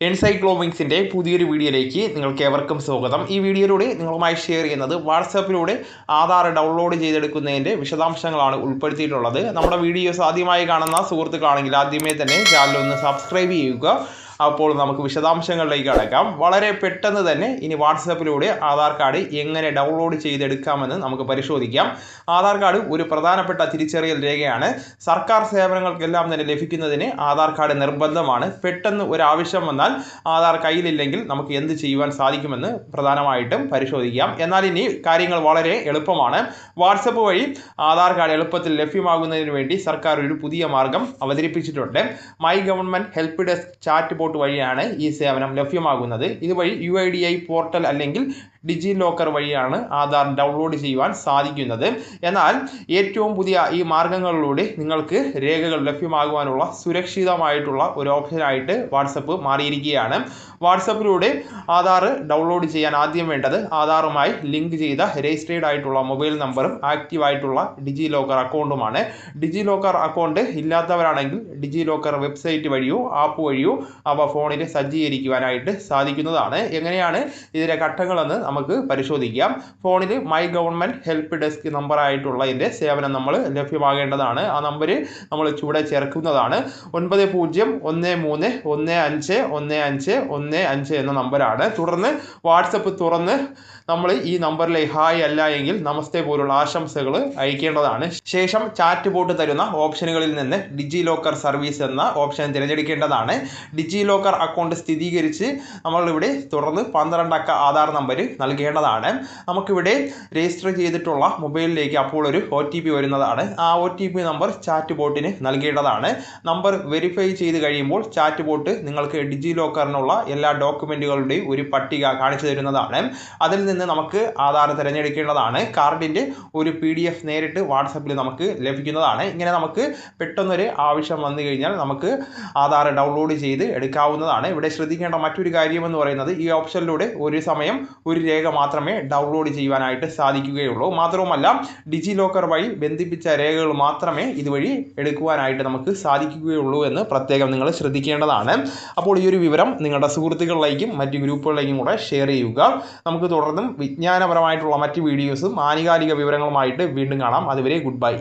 എൻസൈക്ലോമിക്സിന്റെ പുതിയൊരു വീഡിയോയിലേക്ക് നിങ്ങൾക്ക് ഏവർക്കും സ്വാഗതം. ഈ വീഡിയോയിലൂടെ നിങ്ങളുമായി ഷെയർ ചെയ്യുന്നത് വാട്സാപ്പിലൂടെ ആധാർ ഡൗൺലോഡ് ചെയ്തെടുക്കുന്നതിന്റെ വിശദാംശങ്ങളാണ് ഉൾപ്പെടുത്തിയിട്ടുള്ളത്. നമ്മുടെ വീഡിയോസ് ആദ്യമായി കാണുന്ന സുഹൃത്തുക്കളാണെങ്കിൽ ആദ്യമേ തന്നെ ചാനൽ ഒന്ന് സബ്സ്ക്രൈബ് ചെയ്യുക. അപ്പോൾ നമുക്ക് വിശദാംശങ്ങളിലേക്ക് അടക്കാം വളരെ പെട്ടെന്ന് തന്നെ ഇനി വാട്സാപ്പിലൂടെ ആധാർ കാർഡ് എങ്ങനെ ഡൗൺലോഡ് ചെയ്തെടുക്കാമെന്ന് നമുക്ക് പരിശോധിക്കാം. ആധാർ കാർഡ് ഒരു പ്രധാനപ്പെട്ട തിരിച്ചറിയൽ രേഖയാണ്. സർക്കാർ സേവനങ്ങൾക്കെല്ലാം തന്നെ ലഭിക്കുന്നതിന് ആധാർ കാർഡ് നിർബന്ധമാണ്. പെട്ടെന്ന് ഒരു ആവശ്യം വന്നാൽ ആധാർ കയ്യിലില്ലെങ്കിൽ നമുക്ക് എന്ത് ചെയ്യുവാൻ സാധിക്കുമെന്ന് പ്രധാനമായിട്ടും പരിശോധിക്കാം. എന്നാൽ ഇനി കാര്യങ്ങൾ വളരെ എളുപ്പമാണ്. വാട്സപ്പ് വഴി ആധാർ കാർഡ് എളുപ്പത്തിൽ ലഭ്യമാകുന്നതിന് വേണ്ടി സർക്കാർ ഒരു പുതിയ മാർഗം അവതരിപ്പിച്ചിട്ടുണ്ട്. My government help desk chat bot വഴിയാണ് ഈ സേവനം ലഭ്യമാകുന്നത്. ഇതുവഴി U I D I portal അല്ലെങ്കിൽ ഡിജി ലോക്കർ വഴിയാണ് ആധാർ ഡൗൺലോഡ് ചെയ്യുവാൻ സാധിക്കുന്നത്. എന്നാൽ ഏറ്റവും പുതിയ ഈ മാർഗങ്ങളിലൂടെ നിങ്ങൾക്ക് രേഖകൾ ലഭ്യമാകുവാനുള്ള സുരക്ഷിതമായിട്ടുള്ള ഒരു ഓപ്ഷനായിട്ട് വാട്സപ്പ് മാറിയിരിക്കുകയാണ്. വാട്സപ്പിലൂടെ ആധാർ ഡൗൺലോഡ് ചെയ്യാൻ ആദ്യം വേണ്ടത് ആധാറുമായി ലിങ്ക് ചെയ്ത രജിസ്റ്റേർഡ് ആയിട്ടുള്ള മൊബൈൽ നമ്പറും ആക്റ്റീവ് ആയിട്ടുള്ള ഡിജി ലോക്കർ അക്കൗണ്ടുമാണ് ഡിജി ലോക്കർ അക്കൗണ്ട് ഇല്ലാത്തവരാണെങ്കിൽ ഡിജി ലോക്കർ വെബ്സൈറ്റ് വഴിയോ ആപ്പ് വഴിയോ അവ ഫോണിൽ സജ്ജീകരിക്കുവാനായിട്ട് സാധിക്കുന്നതാണ്. എങ്ങനെയാണ് ഇതിന്റെ ഘട്ടങ്ങളെന്ന് നമുക്ക് പരിശോധിക്കാം. ഫോണിൽ മൈ ഗവൺമെന്റ് ഹെൽപ്പ് ഡെസ്ക് നമ്പറായിട്ടുള്ള ഇതിന്റെ സേവനം നമ്മൾ ലഭ്യമാകേണ്ടതാണ്. ആ നമ്പർ നമ്മൾ ചൂടെ ചേർക്കുന്നതാണ്. ഒൻപത് പൂജ്യം ഒന്ന് മൂന്ന് ഒന്ന് അഞ്ച് ഒന്ന് അഞ്ച് ഒന്ന് അഞ്ച് എന്ന നമ്പറാണ് തുടർന്ന് വാട്സപ്പ് തുറന്ന് നമ്മൾ ഈ നമ്പറിലെ ഹായ് അല്ല എങ്കിൽ നമസ്തേ പോലുള്ള ആശംസകൾ അയക്കേണ്ടതാണ്. ശേഷം ചാറ്റ് ബോട്ട് തരുന്ന ഓപ്ഷനുകളിൽ നിന്ന് ഡിജി ലോക്കർ സർവീസ് എന്ന ഓപ്ഷൻ തിരഞ്ഞെടുക്കേണ്ടതാണ്. ഡിജി ലോക്കർ അക്കൗണ്ട് സ്ഥിരീകരിച്ച് നമ്മളിവിടെ തുടർന്ന് പന്ത്രണ്ട് അക്ക ആധാർ നമ്പർ നൽകേണ്ടതാണ്. നമുക്കിവിടെ രജിസ്റ്റർ ചെയ്തിട്ടുള്ള മൊബൈലിലേക്ക് അപ്പോൾ ഒരു ഒ ടി പി വരുന്നതാണ്. ആ O T P number chat ബോട്ടിന് നൽകേണ്ടതാണ്. നമ്പർ വെരിഫൈ ചെയ്ത് കഴിയുമ്പോൾ ചാറ്റ് ബോട്ട് നിങ്ങൾക്ക് ഡിജി ലോക്കറിനുള്ള എല്ലാ ഡോക്യുമെന്റുകളുടെയും ഒരു പട്ടിക കാണിച്ചു തരുന്നതാണ്. അതിൽ നിന്ന് നമുക്ക് ആധാർ തിരഞ്ഞെടുക്കേണ്ടതാണ്. കാർഡിന്റെ ഒരു പി ഡി എഫ് നേരിട്ട് വാട്സപ്പിൽ നമുക്ക് ലഭിക്കുന്നതാണ്. ഇങ്ങനെ നമുക്ക് പെട്ടെന്നൊരു ആവശ്യം വന്നു കഴിഞ്ഞാൽ നമുക്ക് ആധാർ ഡൗൺലോഡ് ചെയ്ത് എടുക്കാവുന്നതാണ് ഇവിടെ ശ്രദ്ധിക്കേണ്ട മറ്റൊരു കാര്യമെന്ന് പറയുന്നത് ഈ ഓപ്ഷനിലൂടെ ഒരു സമയം ഒരു രേഖ മാത്രമേ ഡൗൺലോഡ് ചെയ്യുവാനായിട്ട് സാധിക്കുകയുള്ളൂ. മാത്രവുമല്ല ഡിജി ലോക്കർ വഴി ബന്ധിപ്പിച്ച രേഖകൾ മാത്രമേ ഇതുവഴി എടുക്കുവാനായിട്ട് നമുക്ക് സാധിക്കുകയുള്ളൂ എന്ന് പ്രത്യേകം നിങ്ങൾ ശ്രദ്ധിക്കേണ്ടതാണ്. അപ്പോൾ ഈ ഒരു വിവരം നിങ്ങളുടെ സുഹൃത്തുക്കളിലേക്കും മറ്റ് ഗ്രൂപ്പുകളിലേക്കും കൂടെ ഷെയർ ചെയ്യുക. നമുക്ക് തുടർന്നും വിജ്ഞാനപരമായിട്ടുള്ള മറ്റ് വീഡിയോസും ആനുകാലിക വിവരങ്ങളുമായിട്ട് വീണ്ടും കാണാം. അതുവരെ ഗുഡ് ബൈ.